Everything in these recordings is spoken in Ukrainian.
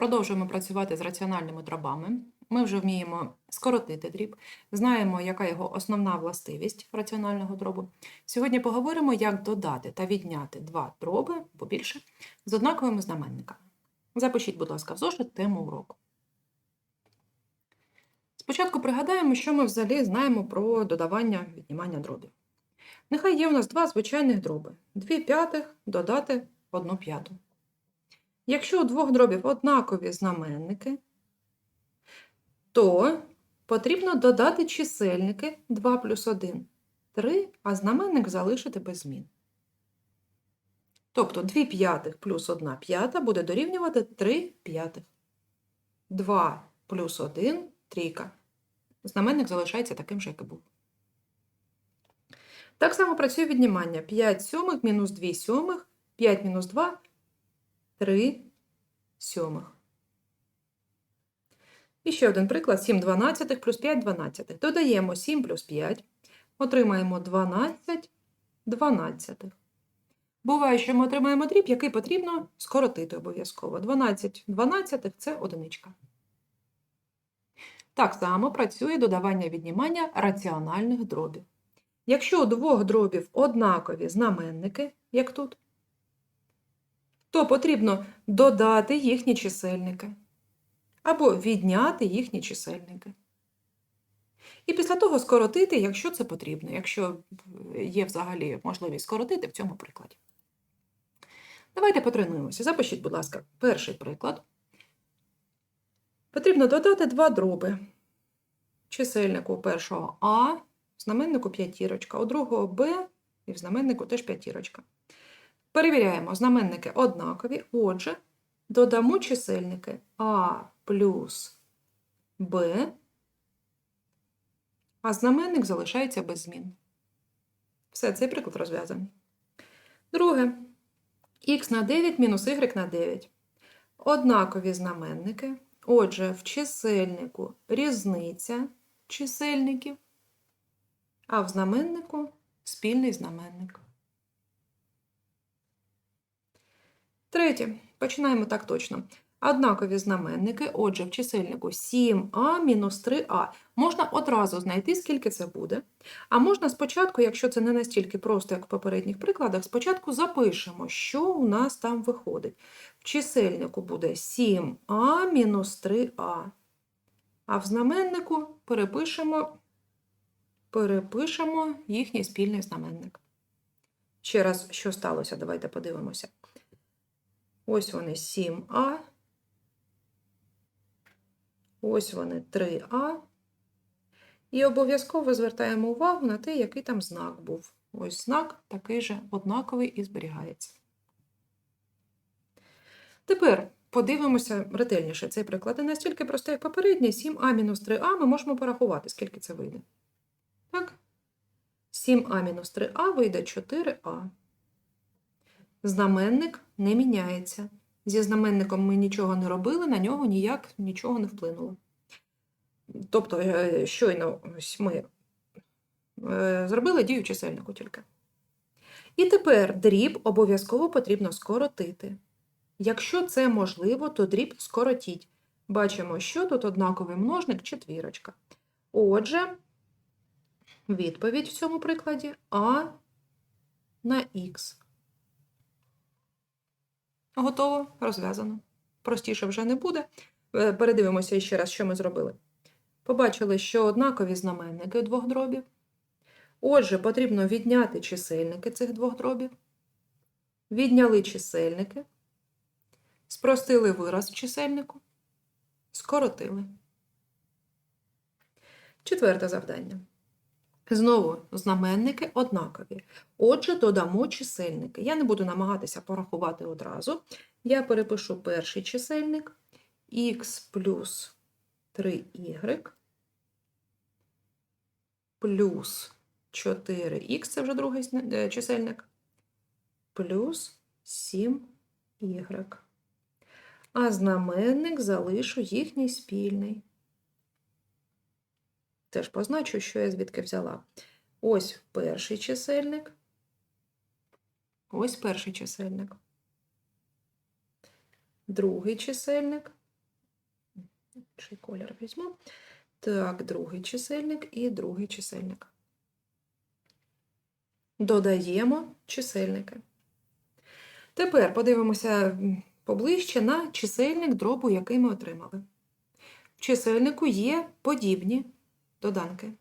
Продовжуємо працювати з раціональними дробами. Ми вже вміємо скоротити дріб, знаємо, яка його основна властивість раціонального дробу. Сьогодні поговоримо, як додати та відняти два дроби або більше з однаковими знаменниками. Запишіть, будь ласка, в зошит тему уроку. Спочатку пригадаємо, що ми взагалі знаємо про додавання віднімання дробів. Нехай є у нас два звичайних дроби: 2 п'ятих додати 1 п'яту. Якщо у двох дробів однакові знаменники, то потрібно додати чисельники 2 плюс 1 3, а знаменник залишити без змін. Тобто 2 п'ятих плюс 1 п'ята буде дорівнювати 3 п'ятих. 2 плюс 1 трійка. Знаменник залишається таким же, як і був. Так само працює віднімання. 5 сьомих мінус 2 сьомих, 5 мінус 2 3 сьомих. І ще один приклад: 7 дванадцятих плюс 5 дванадцятих. Додаємо 7 плюс 5, отримаємо 12 дванадцятих. Буває, що ми отримаємо дріб, який потрібно скоротити обов'язково. 12 дванадцятих – це одиничка. Так само працює додавання віднімання раціональних дробів. Якщо у двох дробів однакові знаменники, як тут, то потрібно додати їхні чисельники або відняти їхні чисельники. І після того скоротити, якщо це потрібно, якщо є взагалі можливість скоротити в цьому прикладі. Давайте потренуємося. Запишіть, будь ласка, перший приклад. Потрібно додати два дроби. Чисельнику першого А, в знаменнику п'ятірочка, у другого Б і в знаменнику теж п'ятірочка. Перевіряємо, знаменники однакові. Отже, додамо чисельники А плюс Б, а знаменник залишається без змін. Все, цей приклад розв'язаний. Друге. Х на 9 мінус y на 9. Однакові знаменники. Отже, в чисельнику різниця чисельників, а в знаменнику спільний знаменник. Третє. Починаємо так точно. Однакові знаменники, отже, в чисельнику 7а мінус 3а. Можна одразу знайти, скільки це буде. А можна спочатку, якщо це не настільки просто, як в попередніх прикладах, спочатку запишемо, що у нас там виходить. В чисельнику буде 7а мінус 3а. А в знаменнику перепишемо, перепишемо їхній спільний знаменник. Ще раз, що сталося, давайте подивимося. Ось вони 7а. Ось вони 3а. І обов'язково звертаємо увагу на те, який там знак був. Ось знак такий же однаковий і зберігається. Тепер подивимося ретельніше. Цей приклад не настільки простий, як попередній. 7а мінус 3а ми можемо порахувати, скільки це вийде. Так? 7а мінус 3а вийде 4а. Знаменник не міняється. Зі знаменником ми нічого не робили, на нього ніяк нічого не вплинуло. Тобто, е, щойно ось ми е, зробили дію чисельнику тільки. І тепер дріб обов'язково потрібно скоротити. Якщо це можливо, то дріб скоротіть. Бачимо, що тут однаковий множник четвірочка. Отже, відповідь в цьому прикладі А на х. Готово, розв'язано. Простіше вже не буде. Е, Передивимося ще раз, що ми зробили. Побачили, що однакові знаменники двох дробів. Отже, потрібно відняти чисельники цих двох дробів. Відняли чисельники, спростили вираз в чисельнику, скоротили. Четверте завдання. Знову знаменники однакові. Отже, додамо чисельники. Я не буду намагатися порахувати одразу. Я перепишу перший чисельник х плюс 3y плюс 4х, це вже другий е, чисельник, плюс 7y. А знаменник залишу їхній спільний. Теж позначу, що я звідки взяла. Ось перший чисельник. Ось перший чисельник. Другий чисельник. Інший колір візьму. Так, другий чисельник і другий чисельник. Додаємо чисельники. Тепер подивимося поближче на чисельник дробу, який ми отримали. В чисельнику є подібні доданки.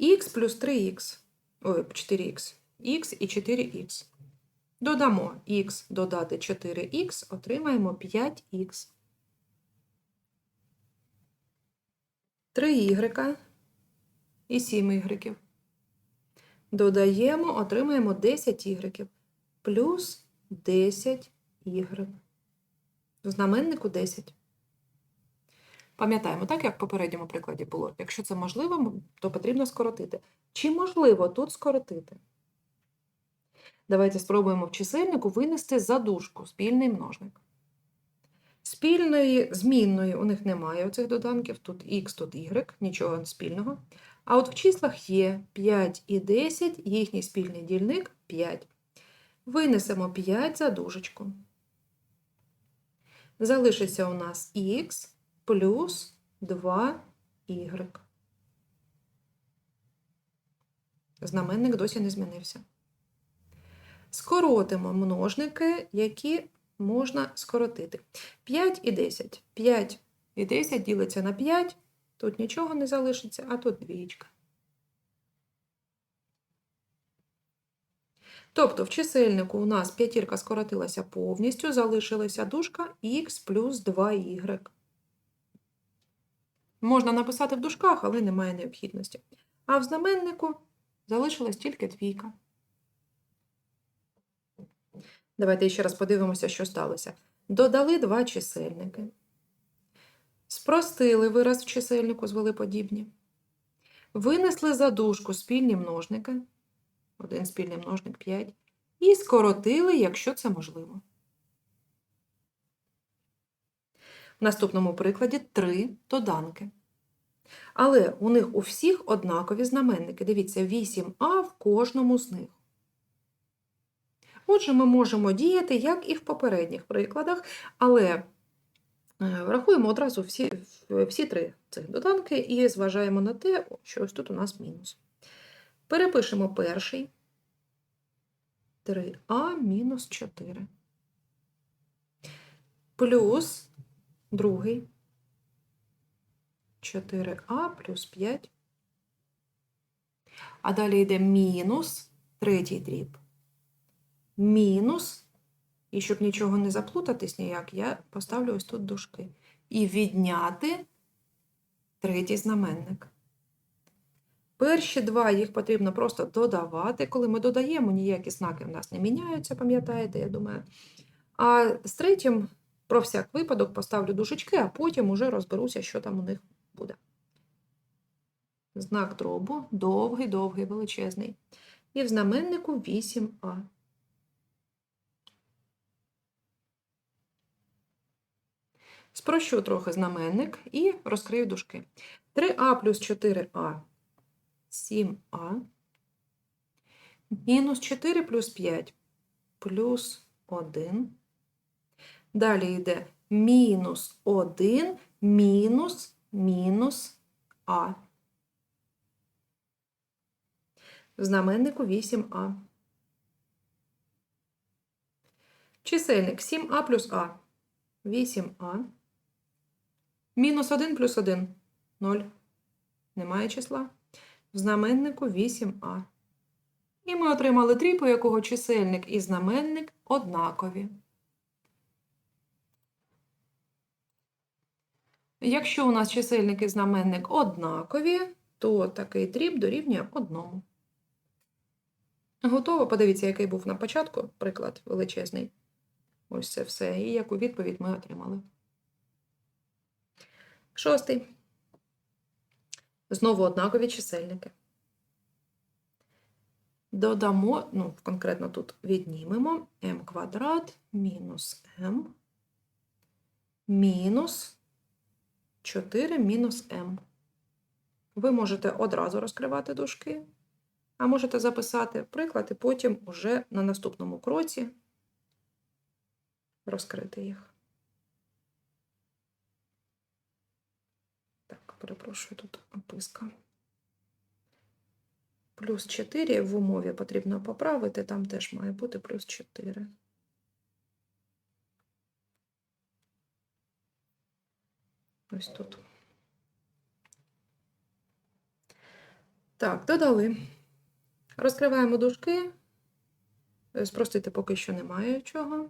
х плюс 3х, ой, 4х, х і 4х. Додамо х додати 4х, отримаємо 5х. 3y і 7 y. Додаємо, отримаємо 10 y плюс 10 y. В знаменнику 10. Пам'ятаємо, так як в попередньому прикладі було. Якщо це можливо, то потрібно скоротити. Чи можливо тут скоротити? Давайте спробуємо в чисельнику винести задушку, спільний множник. Спільної змінної у них немає оцих доданків, тут х, тут y, нічого спільного. А от в числах є 5 і 10, їхній спільний дільник 5. Винесемо 5 за дужечку. Залишиться у нас х плюс 2y. Знаменник досі не змінився. Скоротимо множники, які можна скоротити. 5 і 10. 5 і 10 ділиться на 5, тут нічого не залишиться, а тут двічка. Тобто в чисельнику у нас п'ятірка скоротилася повністю, залишилася дужка х плюс 2y. Можна написати в дужках, але немає необхідності. А в знаменнику залишилась тільки двійка. Давайте ще раз подивимося, що сталося. Додали два чисельники. Спростили вираз в чисельнику, звели подібні. Винесли за дужку спільні множники. Один спільний множник 5. І скоротили, якщо це можливо. В наступному прикладі три доданки. Але у них у всіх однакові знаменники. Дивіться, 8а в кожному з них. Отже, ми можемо діяти, як і в попередніх прикладах, але е, врахуємо одразу всі, всі три цих доданки і зважаємо на те, що ось тут у нас мінус. Перепишемо перший 3а мінус 4. Плюс другий 4а плюс 5. А далі йде мінус третій дріб. Мінус, і щоб нічого не заплутатись ніяк, я поставлю ось тут дужки. І відняти третій знаменник. Перші два їх потрібно просто додавати. Коли ми додаємо, ніякі знаки в нас не міняються, пам'ятаєте, я думаю. А з третім, про всяк випадок, поставлю дужечки, а потім уже розберуся, що там у них буде. Знак дробу довгий, довгий, величезний. І в знаменнику 8а. Спрощу трохи знаменник і розкрию дужки. 3а плюс 4а 7а. Мінус 4 плюс 5 плюс 1. Далі йде мінус 1 мінус мінус а. В знаменнику 8а. Чисельник 7а плюс а. 8а. Мінус 1 плюс 1 0. Немає числа. В знаменнику 8а. І ми отримали дріб, у якого чисельник і знаменник однакові. Якщо у нас чисельник і знаменник однакові, то такий дріб дорівнює одному. Готово? Подивіться, який був на початку приклад величезний. Ось це все. І яку відповідь ми отримали. Шостий. Знову однакові чисельники. Додамо, ну, конкретно тут віднімемо m квадрат мінус m мінус 4 мінус m. Ви можете одразу розкривати дужки, а можете записати приклад і потім уже на наступному кроці розкрити їх. Так, перепрошую, тут описка. Плюс 4 в умові потрібно поправити, там теж має бути плюс 4. Ось тут. Так, додали. Розкриваємо дужки. Е, Спростити поки що немає чого.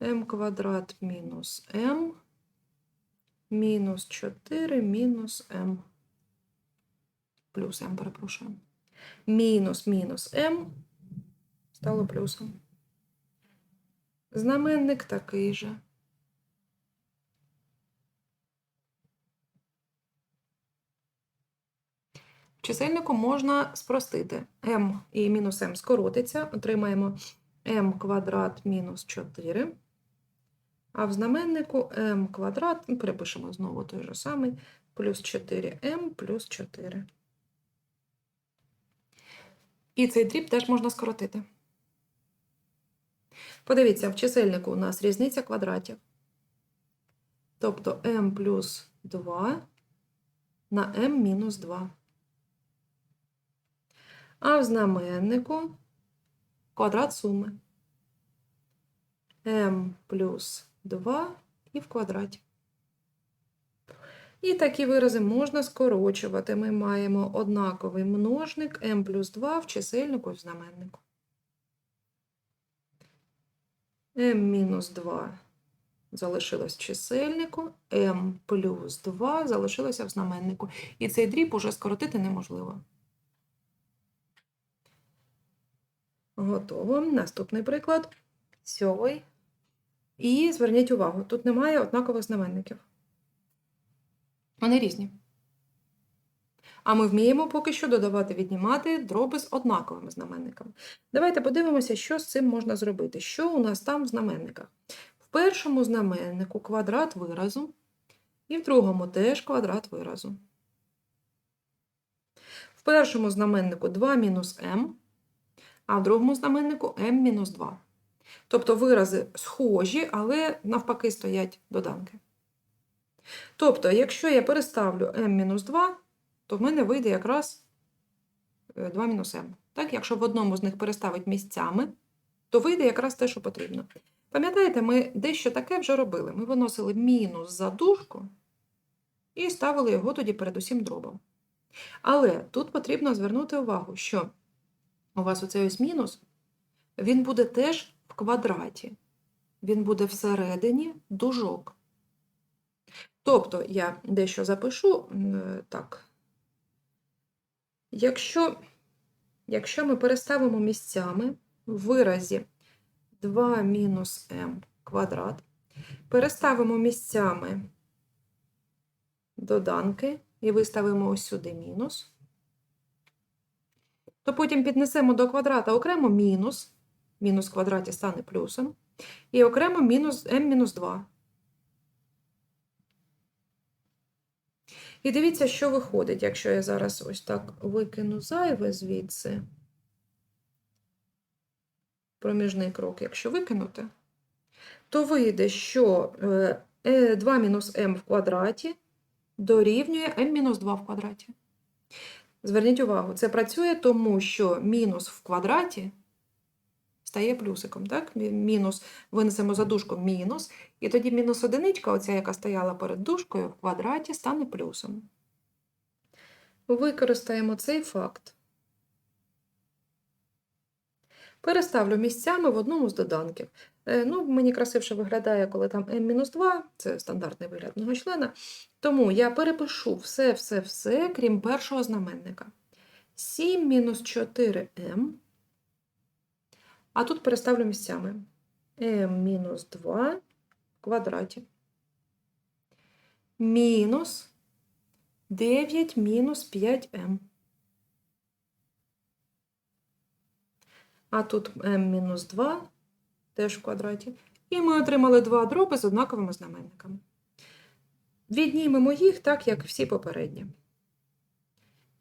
m квадрат мінус m мінус 4 мінус m. Плюс m, перепрошую. Мінус мінус m стало плюсом. Знаменник такий же. Чисельнику можна спростити. m і мінус m скоротиться, отримаємо m квадрат мінус 4. А в знаменнику m квадрат, ну, перепишемо знову той же самий, плюс 4m плюс 4. І цей дріб теж можна скоротити. Подивіться, в чисельнику у нас різниця квадратів. Тобто m плюс 2 на m мінус 2. А в знаменнику квадрат суми. m плюс 2 і в квадраті. І такі вирази можна скорочувати. Ми маємо однаковий множник m плюс 2 в чисельнику і в знаменнику. m мінус 2 залишилось в чисельнику, m плюс 2 залишилося в знаменнику. І цей дріб уже скоротити неможливо. Готово. Наступний приклад. Сьомий. І зверніть увагу, тут немає однакових знаменників. Вони різні. А ми вміємо поки що додавати, віднімати дроби з однаковими знаменниками. Давайте подивимося, що з цим можна зробити. Що у нас там в знаменниках? В першому знаменнику квадрат виразу, і в другому теж квадрат виразу. В першому знаменнику 2 мінус m, а в другому знаменнику m-2. Тобто вирази схожі, але навпаки стоять доданки. Тобто, якщо я переставлю m-2, то в мене вийде якраз 2 мінус m. Так, якщо в одному з них переставити місцями, то вийде якраз те, що потрібно. Пам'ятаєте, ми дещо таке вже робили. Ми виносили мінус за дужку і ставили його тоді перед усім дробом. Але тут потрібно звернути увагу, що у вас оцей ось мінус, він буде теж в квадраті. Він буде всередині дужок. Тобто, я дещо запишу е, так. Якщо, якщо ми переставимо місцями в виразі 2 мінус m квадрат, переставимо місцями доданки і виставимо ось сюди мінус, то потім піднесемо до квадрата окремо мінус, мінус в квадраті стане плюсом, і окремо мінус m-2. І дивіться, що виходить, якщо я зараз ось так викину зайве звідси. Проміжний крок, якщо викинути, то вийде, що 2 мінус m в квадраті дорівнює m-2 в квадраті. Зверніть увагу, це працює тому, що мінус в квадраті стає плюсиком. так? Мінус винесемо за дужку мінус, і тоді мінус одиничка, оця, яка стояла перед дужкою, в квадраті стане плюсом. Використаємо цей факт. Переставлю місцями в одному з доданків. Ну, Мені красивше виглядає, коли там m-2, це стандартний вигляд многочлена. Тому я перепишу все-все-все, крім першого знаменника. 7 мінус 4m. А тут переставлю місцями m-2 в квадраті. Мінус 9 мінус 5m. А тут m-2 теж в квадраті. І ми отримали два дроби з однаковими знаменниками. Віднімемо їх так, як всі попередні.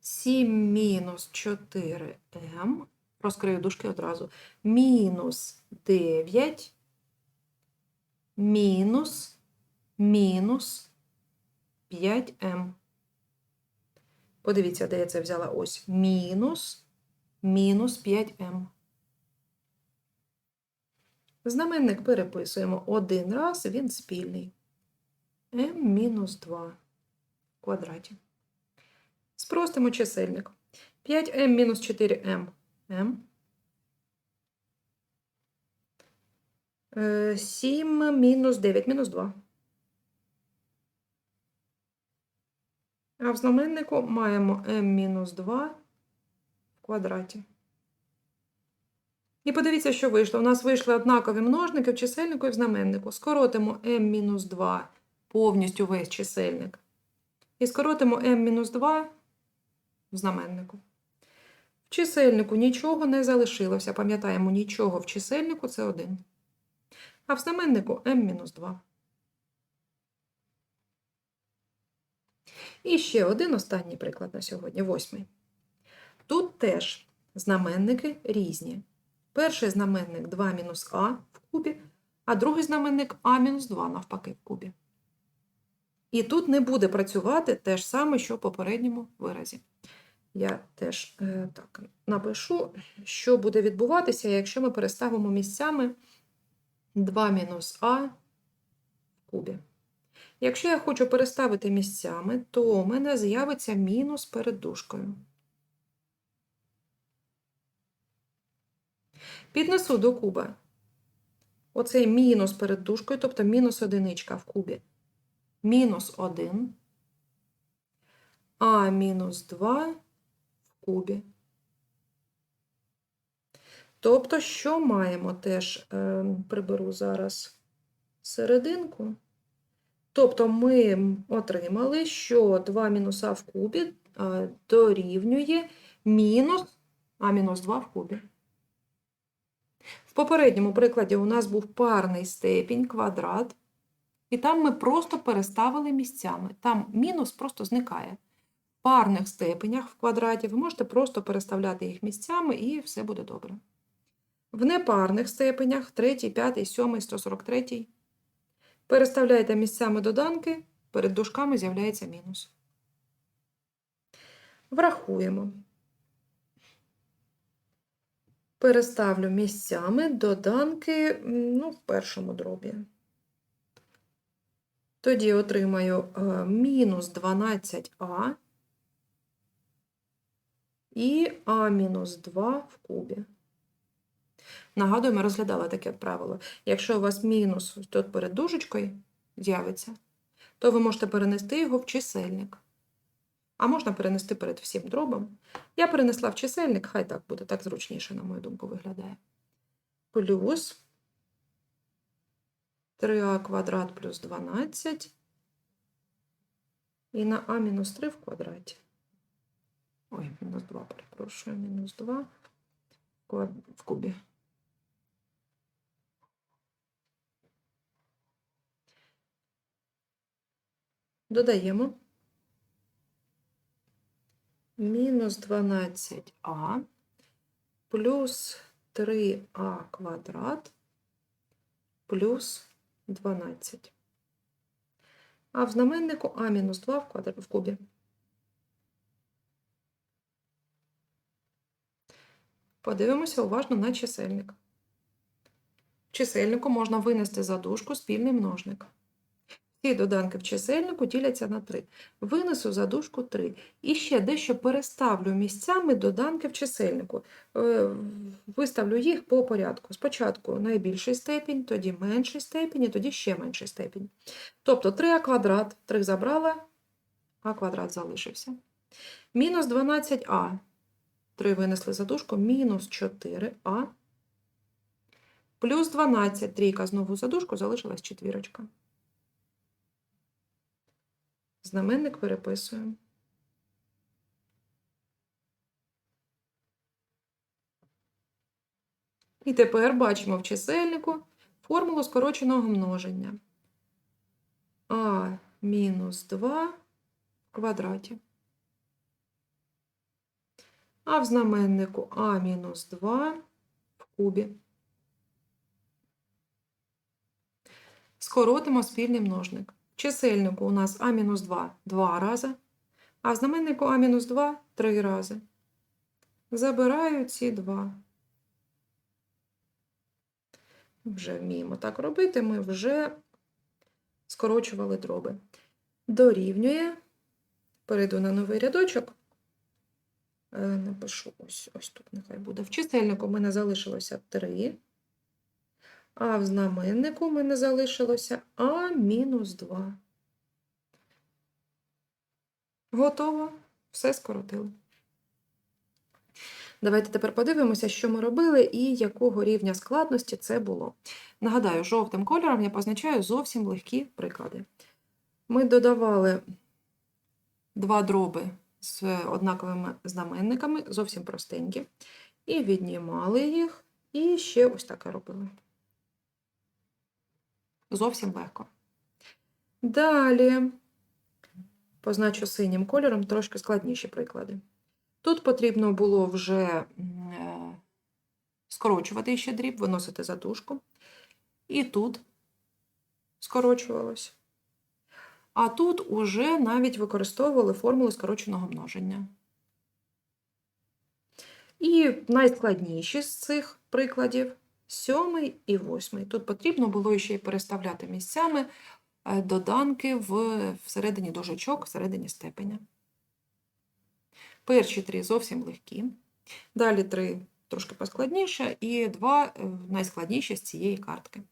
7 мінус 4m розкрию дужки одразу. Мінус 9, мінус, мінус 5m. Подивіться, де я це взяла. Ось мінус, мінус 5m. Знаменник переписуємо один раз, він спільний. m мінус 2 в квадраті. Спростимо чисельник. 5m мінус 4m. m. Е, 7 мінус 9 мінус 2. А в знаменнику маємо m мінус 2 в квадраті. І подивіться, що вийшло. У нас вийшли однакові множники в чисельнику і в знаменнику. Скоротимо m-2 повністю весь чисельник. І скоротимо m-2 в знаменнику. В чисельнику нічого не залишилося. Пам'ятаємо, нічого в чисельнику це 1. А в знаменнику m-2. І ще один останній приклад на сьогодні, восьмий. Тут теж знаменники різні. Перший знаменник 2 мінус а в кубі, а другий знаменник а мінус 2 навпаки в кубі. І тут не буде працювати те ж саме, що в попередньому виразі. Я теж е, так напишу, що буде відбуватися, якщо ми переставимо місцями 2 мінус а в кубі. Якщо я хочу переставити місцями, то у мене з'явиться мінус перед дужкою. Піднесу до куба оцей мінус перед дужкою, тобто мінус одиничка в кубі. Мінус 1, а мінус 2 в кубі. Тобто, що маємо теж, е, приберу зараз серединку. Тобто ми отримали, що 2 мінус а в кубі е, дорівнює мінус а мінус 2 в кубі. Попередньому прикладі у нас був парний степінь, квадрат, і там ми просто переставили місцями. Там мінус просто зникає. В парних степенях в квадраті ви можете просто переставляти їх місцями, і все буде добре. В непарних степенях 3, 5, 7, 143 переставляєте місцями доданки, перед дужками з'являється мінус. Врахуємо. Переставлю місцями доданки ну, в першому дробі. Тоді отримаю е, мінус 12а і а мінус 2 в кубі. Нагадую, ми розглядали таке правило. Якщо у вас мінус тут перед дужечкою з'явиться, то ви можете перенести його в чисельник. А можна перенести перед всім дробом. Я перенесла в чисельник, хай так буде, так зручніше, на мою думку, виглядає. Плюс 3а квадрат плюс 12. І на а мінус 3 в квадраті. Ой, мінус 2, перепрошую, мінус 2 в кубі. Додаємо мінус 12а плюс 3а квадрат плюс 12. А в знаменнику а мінус 2 в, квадрат, в кубі. Подивимося уважно на чисельник. В чисельнику можна винести за дужку спільний множник. Всі доданки в чисельнику діляться на 3. Винесу за дужку 3. І ще дещо переставлю місцями доданки в чисельнику. Е, Виставлю їх по порядку. Спочатку найбільший степінь, тоді менший степінь, і тоді ще менший степінь. Тобто 3а квадрат, 3 забрала, а квадрат залишився. Мінус 12а. 3 винесли за дужку, мінус 4а. Плюс 12, трійка знову за дужку, залишилась четвірочка. Знаменник переписуємо. І тепер бачимо в чисельнику формулу скороченого множення. А мінус 2 в квадраті. А в знаменнику А мінус 2 в кубі. Скоротимо спільний множник. Чисельнику у нас А-2 два рази, А в знаменнику А-2 три рази. Забираю ці два. Вже вміємо так робити, ми вже скорочували дроби. Дорівнює. Перейду на новий рядочок. Е, Напишу ось, ось тут, нехай буде. В чисельнику в мене залишилося 3, а в знаменнику в мене залишилося А мінус 2. Готово. Все скоротили. Давайте тепер подивимося, що ми робили і якого рівня складності це було. Нагадаю, жовтим кольором я позначаю зовсім легкі приклади. Ми додавали два дроби з однаковими знаменниками, зовсім простенькі, і віднімали їх, і ще ось таке робили. Зовсім легко. Далі позначу синім кольором трошки складніші приклади. Тут потрібно було вже е, скорочувати ще дріб, виносити затушку. І тут скорочувалось. А тут уже навіть використовували формули скороченого множення. І найскладніші з цих прикладів сьомий і восьмий. Тут потрібно було ще й переставляти місцями е, доданки в, всередині дужечок, всередині степеня. Перші три зовсім легкі. Далі три трошки поскладніше, і два е, найскладніші з цієї картки.